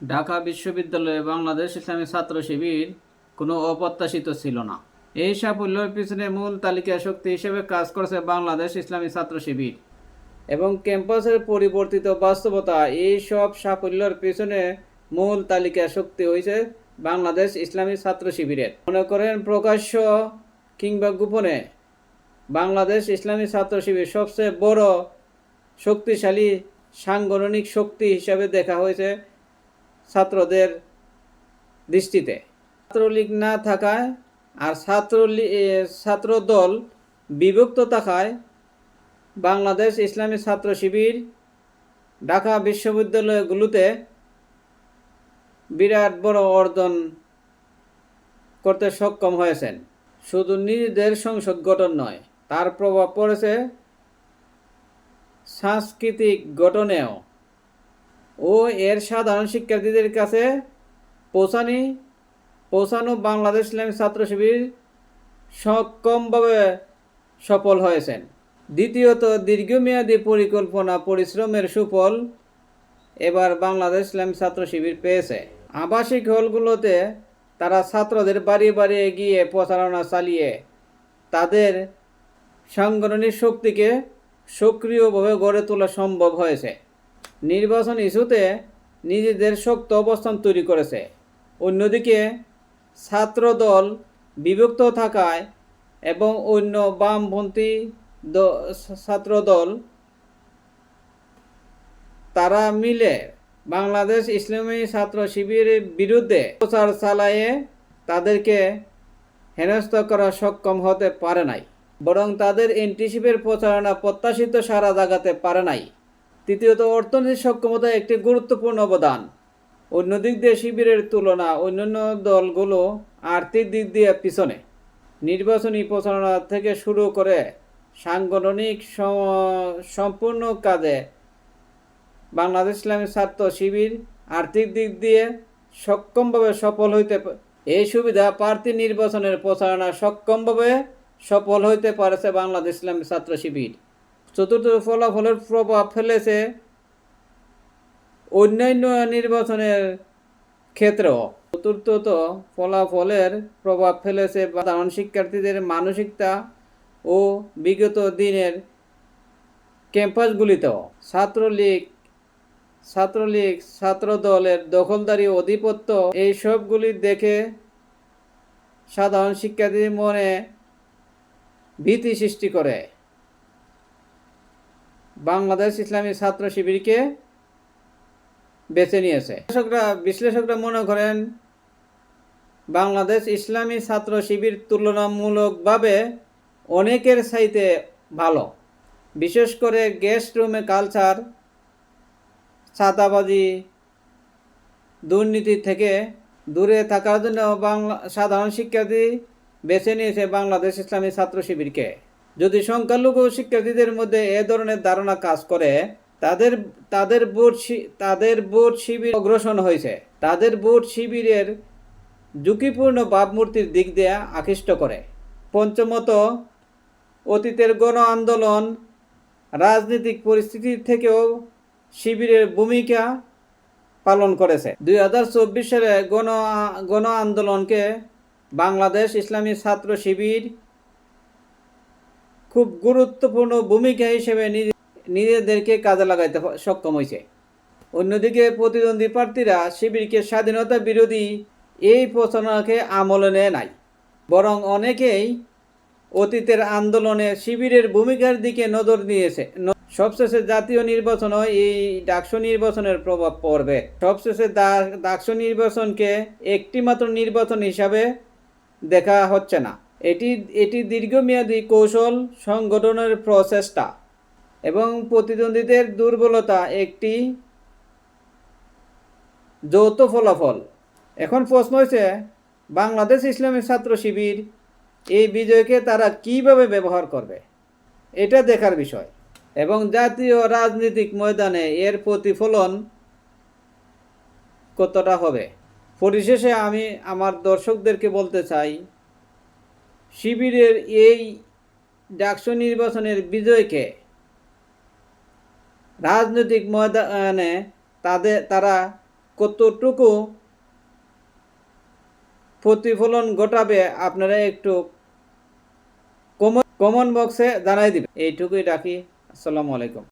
ঢাকা বিশ্ববিদ্যালয়ে বাংলাদেশ ইসলামী ছাত্র শিবির কোনো অপ্রত্যাশিত ছিল না। এই সাফল্যের পিছনে মূল তালিকা শক্তি হিসেবে কাজ করেছে বাংলাদেশ ইসলামী ছাত্র শিবির। এবং ক্যাম্পাসের পরিবর্তিত বাস্তবতা, এই সব সাফল্যের পিছনে মূল তালিকা শক্তি হয়েছে বাংলাদেশ ইসলামী ছাত্র শিবিরের। মনে করেন প্রকাশ্য কিংবা গোপনে বাংলাদেশ ইসলামী ছাত্র শিবির সবচেয়ে বড় শক্তিশালী সাংগঠনিক শক্তি হিসাবে দেখা হয়েছে ছাত্রদের দৃষ্টিতে। ছাত্রলীগ না থাকায় আর ছাত্রলী ছাত্র দল বিভক্ত থাকায় বাংলাদেশ ইসলামী ছাত্র শিবির ঢাকা বিশ্ববিদ্যালয়গুলোতে বিরাট বড় অর্জন করতে সক্ষম হয়েছেন। শুধু নিজেদের সংসদ গঠন নয়, তার প্রভাব পড়েছে সাংস্কৃতিক গঠনেও। ও এর সাধারণ শিক্ষার্থীদের কাছে পৌঁছানি, পৌঁছানো বাংলাদেশ ইসলামী ছাত্র শিবির সক্ষমভাবে সফল হয়েছেন। দ্বিতীয়ত, দীর্ঘমেয়াদী পরিকল্পনা পরিশ্রমের সুফল এবার বাংলাদেশ ইসলামী ছাত্র শিবির পেয়েছে। আবাসিক হলগুলোতে তারা ছাত্রদের বাড়ি বাড়ি গিয়ে প্রচারণা চালিয়ে তাদের সাংগঠনিক শক্তিকে সক্রিয়ভাবে গড়ে তোলা সম্ভব হয়েছে। নির্বাচন ইস্যুতে নিজেদের শক্ত অবস্থান তৈরি করেছে। অন্যদিকে, ছাত্রদল বিভক্ত থাকায় এবং অন্য বামপন্থী দ- ছাত্রদল, তারা মিলে বাংলাদেশ ইসলামী ছাত্র শিবিরের বিরুদ্ধে প্রচার চালায়ে তাদেরকে হেনস্থ করা সক্ষম হতে পারে নাই, বরং তাদের এনটিসিপের প্রচারণা প্রত্যাশিত সারা জাগাতে পারে নাই। তৃতীয়ত, অর্থনৈতিক সক্ষমতা একটি গুরুত্বপূর্ণ অবদান। অন্য দিক দিয়ে শিবিরের তুলনা অন্যান্য দলগুলো আর্থিক দিক দিয়ে পিছনে। নির্বাচনী প্রচারণা থেকে শুরু করে সাংগঠনিক সম্পূর্ণ কাজে বাংলাদেশ ইসলামী ছাত্র শিবির আর্থিক দিক দিয়ে সক্ষমভাবে সফল হইতে এই সুবিধা প্রার্থী নির্বাচনের প্রচারণা সক্ষমভাবে সফল হইতে পারেছে বাংলাদেশ ইসলামী ছাত্র শিবির। চতুর্থ ফলাফলের প্রভাব ফেলেছে অন্যান্য নির্বাচনের ক্ষেত্রেও। চতুর্থত ফলাফলের প্রভাব ফেলেছে সাধারণ শিক্ষার্থীদের মানসিকতা ও বিগত দিনের ক্যাম্পাসগুলিতেও। ছাত্রলীগ ছাত্রলীগ ছাত্র দলের দখলদারি অধিপত্য এই সবগুলি দেখে সাধারণ শিক্ষার্থীদের মনে ভীতি সৃষ্টি করে। বাংলাদেশ ইসলামী ছাত্র শিবিরকে বেছে নিয়েছে। বিশ্লেষকরা বিশ্লেষকরা মনে করেন, বাংলাদেশ ইসলামী ছাত্র শিবির তুলনামূলকভাবে অনেকের চাইতে ভালো। বিশেষ করে গেস্ট রুমে কালচার ছাতাবাজি দুর্নীতি থেকে দূরে থাকার জন্য বাংলা, সাধারণ শিক্ষার্থী বেছে নিয়েছে বাংলাদেশ ইসলামী ছাত্র শিবিরকে। যদি সংখ্যালঘু শিক্ষার্থীদের মধ্যে এ ধরনের ধারণা কাজ করে, তাদের তাদের শি- তাদের ভোট শিবির অগ্রসর হয়েছে। তাদের ভোট শিবিরের ঝুঁকিপূর্ণ ভাবমূর্তির দিক দিয়ে আকৃষ্ট করে। পঞ্চমত, অতীতের গণ আন্দোলন, রাজনৈতিক পরিস্থিতি থেকেও শিবিরের ভূমিকা পালন করেছে। দুই হাজার চব্বিশ সালে গণ গণ আন্দোলনকে বাংলাদেশ ইসলামী ছাত্র শিবির খুব গুরুত্বপূর্ণ ভূমিকা হিসেবে নিজে- নিজেদেরকে কাজে লাগাইতে সক্ষম হয়েছে অন্যদিকে প্রতিদ্বন্দ্বী প্রার্থীরা শিবিরকে স্বাধীনতা বিরোধী এই প্রচারণাকে আমলে নেয় নাই। বরং অনেকেই অতীতের আন্দোলনে শিবিরের ভূমিকার দিকে নজর দিয়েছে। সবশেষে জাতীয় নির্বাচনও এই ডাকসু নির্বাচনের প্রভাব পড়বে। সবশেষে ডাকসু নির্বাচনকে একটিমাত্র নির্বাচন হিসাবে দেখা হচ্ছে না। এটি এটি দীর্ঘমেয়াদী কৌশল সংগঠনের প্রচেষ্টা এবং প্রতিদ্বন্দ্বীদের দুর্বলতা একটি যৌথ ফলাফল। এখন প্রশ্ন হয়েছে, বাংলাদেশ ইসলামী ছাত্র শিবির এই বিজয়কে তারা কীভাবে ব্যবহার করবে? এটা দেখার বিষয়। এবং জাতীয় রাজনৈতিক ময়দানে এর প্রতিফলন কতটা হবে? পরিশেষে আমি আমার দর্শকদেরকে বলতে চাই শিবিরের এই ডাকসু নির্বাচনের বিজয়কে রাজনৈতিক ময়দানে তাদের, তারা কতটুকু প্রতিফলন ঘটাবে আপনারা একটু কমন বক্সে জানাই দিবেন। এইটুকুই রাখি। আসসালামু আলাইকুম।